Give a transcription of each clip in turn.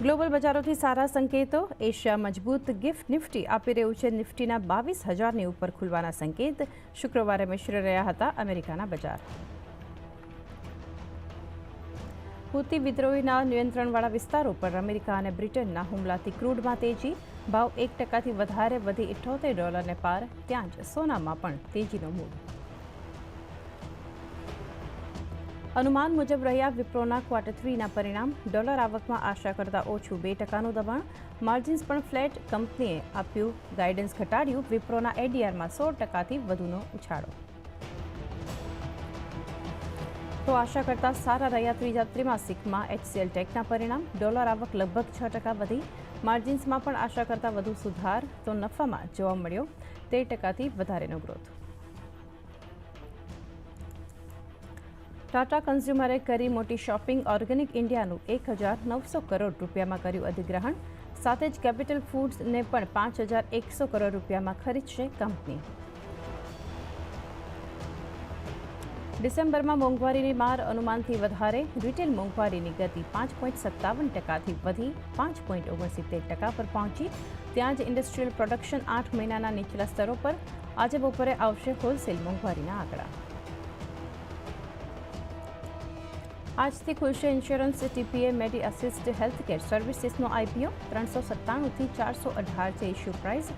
Global બજારોથી સારા સંકેતો. Asia મજબૂત gift Nifty આપી રહ્યું છે. નિફ્ટીના બાવીસ હજારની ઉપર ખુલવાના સંકેત. શુક્રવારે મિશ્ર રહ્યા હતા અમેરિકાના બજાર. હુતી વિદ્રોહીના નિયંત્રણવાળા વિસ્તારો પર અમેરિકા અને બ્રિટનના હુમલાથી ક્રૂડમાં તેજી. ભાવ એક ટકાથી વધારે વધી ઇઠ્ઠોતેર ડોલરને પાર. ત્યાં જ સોનામાં પણ તેજીનો મૂળ. અનુમાન મુજબ રહ્યા વિપ્રોના ક્વાર્ટર થ્રીના પરિણામ ડોલર આવકમાં આશા કરતાં ઓછું. બે ટકાનું દબાણ. માર્જિન્સ પણ ફ્લેટ કંપનીએ આપ્યું. ગાઇડન્સ ઘટાડ્યું. વિપ્રોના એડીઆરમાં સો ટકાથી વધુનો ઉછાળો. તો આશા કરતાં સારા રહ્યા ત્રીજા ત્રિમાસિકમાં એચસીએલ ટેકના પરિણામ. ડોલર આવક લગભગ છ ટકા વધી. માર્જિન્સમાં પણ આશા કરતાં વધુ સુધાર. તો નફામાં જોવા મળ્યો તેર ટકાથી વધારેનો ગ્રોથ ટાટા કન્ઝ્યુમરે કરી મોટી શોપિંગ ઓર્ગેનિક ઇન્ડિયાનું એક હજાર નવસો કરોડ રૂપિયામાં કર્યું અધિગ્રહણ. સાથે જ કેપિટલ ફૂડ્સને પણ પાંચ હજાર એકસો કરોડ રૂપિયામાં ખરીદશે કંપની. ડિસેમ્બરમાં મોંઘવારીની માર અનુમાનથી વધારે, રિટેલ મોંઘવારીની ગતિ પાંચ પોઈન્ટ સત્તાવન ટકાથી વધી, પાંચ પોઈન્ટ ઓગણસિત્તેર ટકા પર પહોંચી. ત્યાં જ ઇન્ડસ્ટ્રીયલ પ્રોડક્શન આઠ મહિનાના નીચલા સ્તરો પર આજે બપોરે આવશે હોલસેલ મોંઘવારીના આંકડા. આજથી ખુલશે insurance TPA Medi Assist health care સર્વિસીસનો IPO. ત્રણસો સત્તાણુંથી ચારસો અઢાર છે ઇસ્યુ પ્રાઇસ.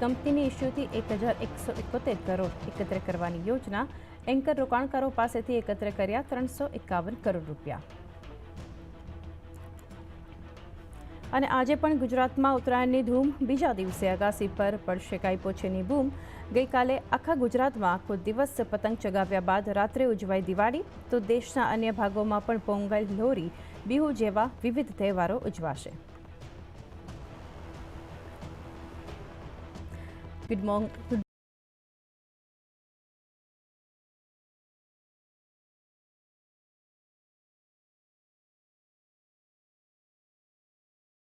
કંપનીની ઇસ્યુથી એક હજાર એકસો એકોતેર કરોડ એકત્ર કરવાની યોજના. એન્કર રોકાણકારો પાસેથી એકત્ર કર્યા ત્રણસો એકાવન કરોડ રૂપિયા. અને આજે પણ ગુજરાતમાં ઉત્તરાયણની ધૂમ બીજા દિવસે અગાસી પર પડશે કાઈપોછેની બૂમ. ગઈકાલે આખા ગુજરાતમાં આખો દિવસ પતંગ ચગાવ્યા બાદ રાત્રે ઉજવાઈ દિવાળી, તો દેશના અન્ય ભાગોમાં પણ પોંગલ, લોરી, બિહુ જેવા વિવિધ તહેવારો ઉજવાશે. Good morning